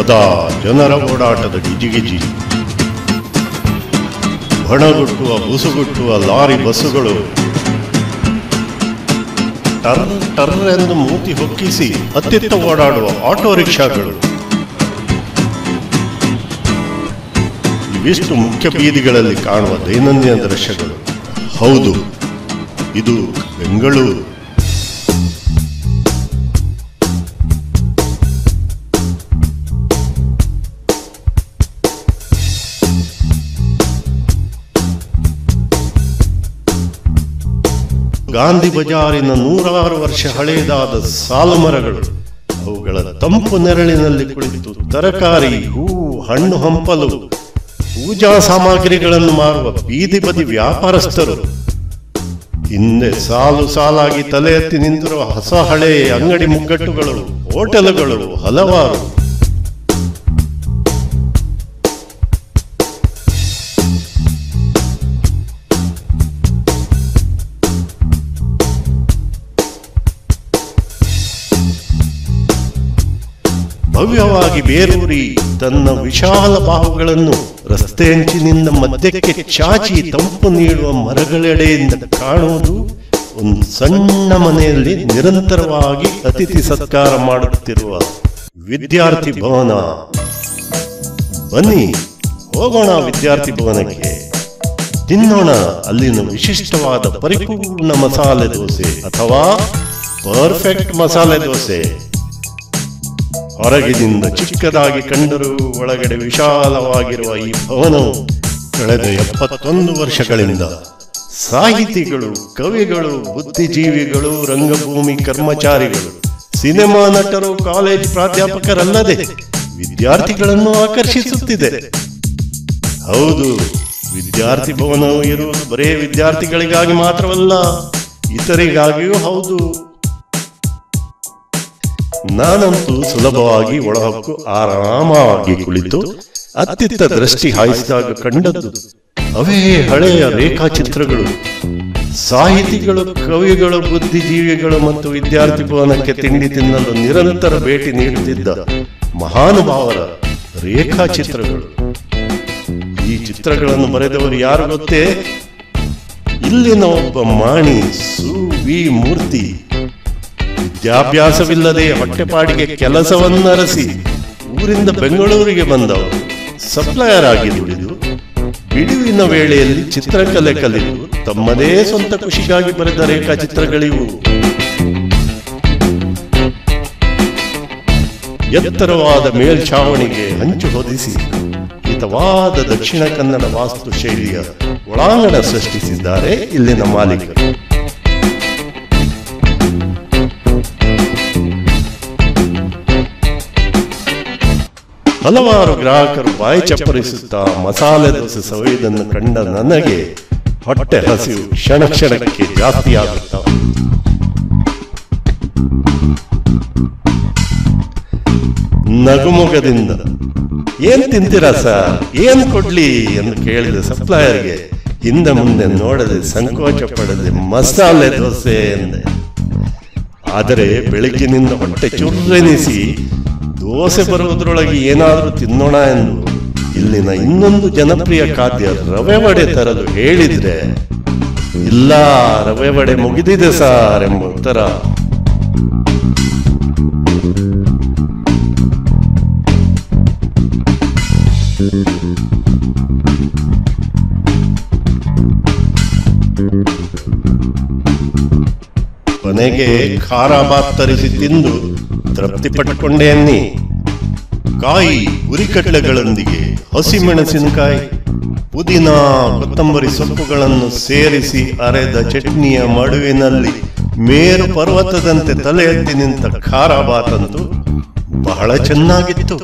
ಸದಾ ಜನರ ಓಡಾಟದ ಗಿಜಿಗಿಜಿ ಬಣಗುಟ್ಟುವ, ಬುಸುಗುಟ್ಟುವ ಲಾರಿ ಬಸ್ಸುಗಳು. ಟರ್ ಟರ್ ಎಂದು ಮೂತಿ ಹೊಕ್ಕಿಸಿ ಅತ್ತಿತ್ತ ಓಡಾಡುವ ಆಟೋ ರಿಕ್ಷಾಗಳು. ಇವಿಷ್ಟು ಮುಖ್ಯ ಬೀದಿಗಳಲ್ಲಿ ಕಾಣುವ ದೈನಂದಿನ ದೃಶ್ಯಗಳು. ಹೌದು, ಇದು ಬೆಂಗಳೂರು. ಗಾಂಧಿ ಬಜಾರಿನ ನೂರಾರು ವರ್ಷ ಹಳೆಯದಾದ ಸಾಲು ಮರಗಳು, ಅವುಗಳ ತಂಪು ನೆರಳಿನಲ್ಲಿ ಕುಳಿತು ತರಕಾರಿ, ಹೂ, ಹಣ್ಣು ಹಂಪಲು, ಪೂಜಾ ಸಾಮಗ್ರಿಗಳನ್ನು ಮಾರುವ ಬೀದಿ ಬದಿ ವ್ಯಾಪಾರಸ್ಥರು. ಹಿಂದೆ ಸಾಲು ಸಾಲಾಗಿ ತಲೆ ಎತ್ತಿ ನಿಂತಿರುವ ಹೊಸ ಹಳೆ ಅಂಗಡಿ ಮುಗ್ಗಟ್ಟುಗಳು, ಹೋಟೆಲುಗಳು ಹಲವಾರು. ಭವ್ಯವಾಗಿ ಬೇರೂರಿ ತನ್ನ ವಿಶಾಲ ಬಾಹುಗಳನ್ನು ರಸ್ತೆಯಂಚಿನಿಂದ ಮಧ್ಯಕ್ಕೆ ಚಾಚಿ ತಂಪು ನೀಡುವ ಮರಗಳೆಡೆಯಿಂದ ಕಾಣುವುದು ಒಂದು ಸಣ್ಣ ಮನೆಯಲ್ಲಿ ನಿರಂತರವಾಗಿ ಅತಿಥಿ ಸತ್ಕಾರ ಮಾಡುತ್ತಿರುವ ವಿದ್ಯಾರ್ಥಿ ಭವನ. ಬನ್ನಿ, ಹೋಗೋಣ ವಿದ್ಯಾರ್ಥಿ ಭವನಕ್ಕೆ. ತಿನ್ನೋಣ ಅಲ್ಲಿನ ವಿಶಿಷ್ಟವಾದ ಪರಿಪೂರ್ಣ ಮಸಾಲೆ ದೋಸೆ ಅಥವಾ ಪರ್ಫೆಕ್ಟ್ ಮಸಾಲೆ ದೋಸೆ. ಹೊರಗಿನಿಂದ ಚಿಕ್ಕದಾಗಿ ಕಂಡರೂ ಒಳಗಡೆ ವಿಶಾಲವಾಗಿರುವ ಈ ಭವನವು ಕಳೆದ ಎಪ್ಪತ್ತೊಂದು ವರ್ಷಗಳಿಂದ ಸಾಹಿತಿಗಳು, ಕವಿಗಳು, ಬುದ್ಧಿಜೀವಿಗಳು, ರಂಗಭೂಮಿ ಕರ್ಮಚಾರಿಗಳು, ಸಿನಿಮಾ ನಟರು, ಕಾಲೇಜ್ ಪ್ರಾಧ್ಯಾಪಕರಲ್ಲದೆ ವಿದ್ಯಾರ್ಥಿಗಳನ್ನು ಆಕರ್ಷಿಸುತ್ತಿದೆ. ಹೌದು, ವಿದ್ಯಾರ್ಥಿ ಭವನವು ಇರುವುದು ಬರೇ ವಿದ್ಯಾರ್ಥಿಗಳಿಗಾಗಿ ಮಾತ್ರವಲ್ಲ, ಇತರಿಗಾಗಿಯೂ ಹೌದು. ನಾನಂತೂ ಸುಲಭವಾಗಿ ಒಳಹೊಕ್ಕು ಆರಾಮವಾಗಿ ಕುಳಿತು ಅತ್ತಿತ್ತ ದೃಷ್ಟಿ ಹಾಯಿಸಿದಾಗ ಕಂಡದ್ದು ಅವೇ ಹಳೆಯ ರೇಖಾಚಿತ್ರಗಳು. ಸಾಹಿತಿಗಳು, ಕವಿಗಳು, ಬುದ್ಧಿಜೀವಿಗಳು ಮತ್ತು ವಿದ್ಯಾರ್ಥಿ ಭವನಕ್ಕೆ ತಿಂಡಿ ತಿನ್ನಲು ನಿರಂತರ ಭೇಟಿ ನೀಡುತ್ತಿದ್ದ ಮಹಾನುಭಾವರ ರೇಖಾಚಿತ್ರಗಳು. ಈ ಚಿತ್ರಗಳನ್ನು ಬರೆದವರು ಯಾರು ಗೊತ್ತೇ? ಇಲ್ಲಿನ ಒಬ್ಬ ಮಾಣಿ ಸು ವಿ ಮೂರ್ತಿ. ವಿದ್ಯಾಭ್ಯಾಸವಿಲ್ಲದೆ ಹೊಟ್ಟೆಪಾಡಿಗೆ ಕೆಲಸವನ್ನರಸಿ ಊರಿಂದ ಬೆಂಗಳೂರಿಗೆ ಬಂದವರು. ಸಪ್ಲಯರ್ ಆಗಿ ದುಡಿದು ಬಿಡುವಿನ ವೇಳೆಯಲ್ಲಿ ಚಿತ್ರಕಲೆ ಕಲಿತು ತಮ್ಮದೇ ಸ್ವಂತ ಖುಷಿಗಾಗಿ ಬರೆದ ರೇಖಾಚಿತ್ರಗಳಿವು. ಎತ್ತರವಾದ ಮೇಲ್ಛಾವಣಿಗೆ ಹಂಚು ಹೊದಿಸಿ ಹಿತವಾದ ದಕ್ಷಿಣ ಕನ್ನಡ ವಾಸ್ತು ಶೈಲಿಯ ಒಳಾಂಗಣ ಸೃಷ್ಟಿಸಿದ್ದಾರೆ ಇಲ್ಲಿನ ಮಾಲೀಕರು. ಹಲವಾರು ಗ್ರಾಹಕರು ಬಾಯಿ ಚಪ್ಪರಿಸುತ್ತಾ ಮಸಾಲೆ ದೋಸೆ ಸವಿಯುವುದನ್ನು ಕಂಡ ನನಗೆ ಹೊಟ್ಟೆ ಹಸಿವು ಕ್ಷಣ ಕ್ಷಣಕ್ಕೆ ಜಾಸ್ತಿಯಾಗುತ್ತಾ ನಗುಮುಗದಿಂದ ಏನ್ ತಿಂತೀರಾ ಸರ್? ಏನ್ ಕೊಡ್ಲಿ? ಎಂದು ಕೇಳಿದ ಸಪ್ಲೈಯರ್ಗೆ, ಹಿಂದೆ ಮುಂದೆ ನೋಡದೆ ಸಂಕೋಚ ಪಡದೆ ಮಸಾಲೆ ದೋಸೆ ಎಂದೆ. ಆದರೆ ಬೆಳಗ್ಗಿನಿಂದ ಹೊಟ್ಟೆ ಚುರ್ರೆನಿಸಿ ದೋಸೆ ಬರುವುದರೊಳಗೆ ಏನಾದರೂ ತಿನ್ನೋಣ ಎಂದು ಇಲ್ಲಿನ ಇನ್ನೊಂದು ಜನಪ್ರಿಯ ಖಾದ್ಯ ರವೆ ವಡೆ ತರಲು ಹೇಳಿದ್ರೆ, ಇಲ್ಲ, ರವೆ ವಡೆ ಮುಗಿದಿದೆ ಸಾರ್ ಎಂಬ ಉತ್ತರ. ಕೊನೆಗೆ ಖಾರ ಬಾತ್ ತರಿಸಿ ತಿಂದು ತೃಪ್ತಿ ಪಟ್ಟುಕೊಂಡೆ ಕಾಯಿ ಉರಿಕಡ್ಲೆಗಳೊಂದಿಗೆ ಹಸಿಮೆಣಸಿನಕಾಯಿ, ಪುದೀನ, ಕೊತ್ತಂಬರಿ ಸೊಪ್ಪುಗಳನ್ನು ಸೇರಿಸಿ ಅರೆದ ಚಟ್ನಿಯ ಮಡುವಿನಲ್ಲಿ ಮೇರು ಪರ್ವತದಂತೆ ತಲೆ ಎತ್ತಿ ನಿಂತ ಖಾರ ಬಾತಂತೂ ಬಹಳ ಚೆನ್ನಾಗಿತ್ತು.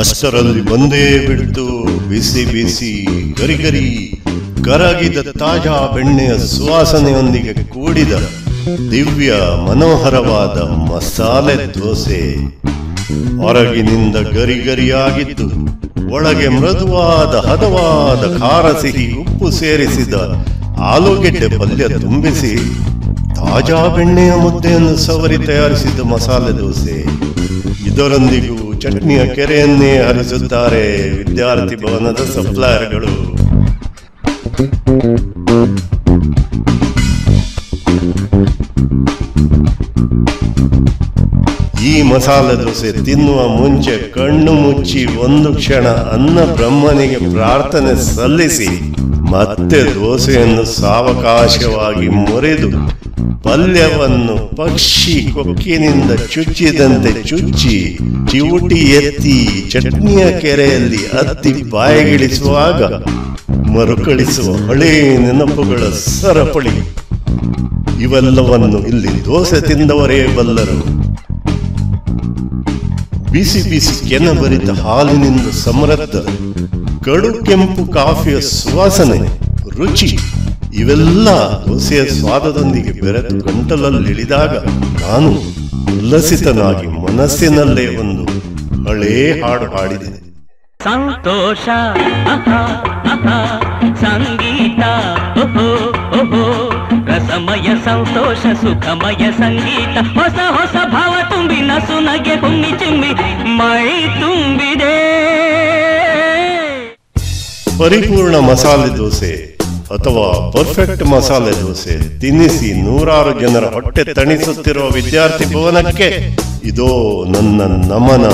ಅಷ್ಟರಲ್ಲಿ ಬಂದೇ ಬಿಡ್ತು ಬಿಸಿ ಬಿಸಿ ಗರಿಗರಿ ಕರಗಿದ ತಾಜಾ ಬೆಣ್ಣೆಯ ಸುವಾಸನೆಯೊಂದಿಗೆ ಕೂಡಿದ ದಿವ್ಯ ಮನೋಹರವಾದ ಮಸಾಲೆ ದೋಸೆ. ಹೊರಗಿನಿಂದ ಗರಿಗರಿಯಾಗಿದ್ದು ಒಳಗೆ ಮೃದುವಾದ ಹದವಾದ ಖಾರ ಸಿಹಿ ಉಪ್ಪು ಸೇರಿಸಿದ ಆಲೂಗೆಡ್ಡೆ ಪಲ್ಯ ತುಂಬಿಸಿ ತಾಜಾ ಬೆಣ್ಣೆಯ ಮುದ್ದೆಯನ್ನು ಸವರಿ ತಯಾರಿಸಿದ ಮಸಾಲೆ ದೋಸೆ. ಇದರೊಂದಿಗೂ ಚಟ್ನಿಯ ಕೆರೆಯನ್ನೇ ಹರಿಸುತ್ತಾರೆ ವಿದ್ಯಾರ್ಥಿ ಭವನದ ಸಪ್ಲೈಯರ್ಗಳು. ಮಸಾಲೆ ದೋಸೆ ತಿನ್ನುವ ಮುಂಚೆ ಕಣ್ಣು ಮುಚ್ಚಿ ಒಂದು ಕ್ಷಣ ಅನ್ನ ಬ್ರಹ್ಮನಿಗೆ ಪ್ರಾರ್ಥನೆ ಸಲ್ಲಿಸಿ ಮತ್ತೆ ದೋಸೆಯನ್ನು ಸಾವಕಾಶವಾಗಿ ಮುರಿದು ಪಲ್ಯವನ್ನು ಪಕ್ಷಿ ಕೊಕ್ಕಿನಿಂದ ಚುಚ್ಚಿದಂತೆ ಚುಚ್ಚಿ ಚಿವುಟಿ ಎತ್ತಿ ಚಟ್ನಿಯ ಕೆರೆಯಲ್ಲಿ ಹತ್ತಿ ಬಾಯಿಗಿಳಿಸುವಾಗ ಮರುಕಳಿಸುವ ಹಳೆ ನೆನಪುಗಳ ಸರಪಳಿ. ಇವೆಲ್ಲವನ್ನು ಇಲ್ಲಿ ದೋಸೆ ತಿಂದವರೇ ಬಲ್ಲರು. ಬಿಸಿ ಬಿಸಿ ಕೆನಬರಿತ ಹಾಲಿನಿಂದ ಸಮೃದ್ಧ ಕಡು ಕೆಂಪು ಕಾಫಿಯ ಸುವಾಸನೆ, ರುಚಿ, ಇವೆಲ್ಲ ದೋಸೆಯ ಸ್ವಾದದೊಂದಿಗೆ ಬೆರೆತು ಗಂಟಲಲ್ಲಿಳಿದಾಗ ನಾನು ಉಲ್ಲಸಿತನಾಗಿ ಮನಸ್ಸಿನಲ್ಲೇ ಒಂದು ಹಳೇ ಹಾಡು ಹಾಡಿದೆ. ಸಂತೋಷ ಸಂಗೀತ ಓಹೋ, ರಸಮಯ ಸಂತೋಷ, ಸುಖಮಯ ಸಂಗೀತ, ಹೊಸ ಹೊಸ ಭಾವ ತುಂಬಿ ನಸು ನಗೆ ಹುಮ್ಮಿ ಚಿಮ್ಮಿ ಮೈ ತುಂಬಿದೆ. ಪರಿಪೂರ್ಣ ಮಸಾಲೆ ದೋಸೆ ಅಥವಾ ಪರ್ಫೆಕ್ಟ್ ಮಸಾಲೆ ದೋಸೆ ತಿನ್ನಿಸಿ ನೂರಾರು ಜನರ ಹೊಟ್ಟೆ ತಣಿಸುತ್ತಿರುವ ವಿದ್ಯಾರ್ಥಿ ಭವನಕ್ಕೆ, ಇದೋ ನನ್ನ ನಮನ.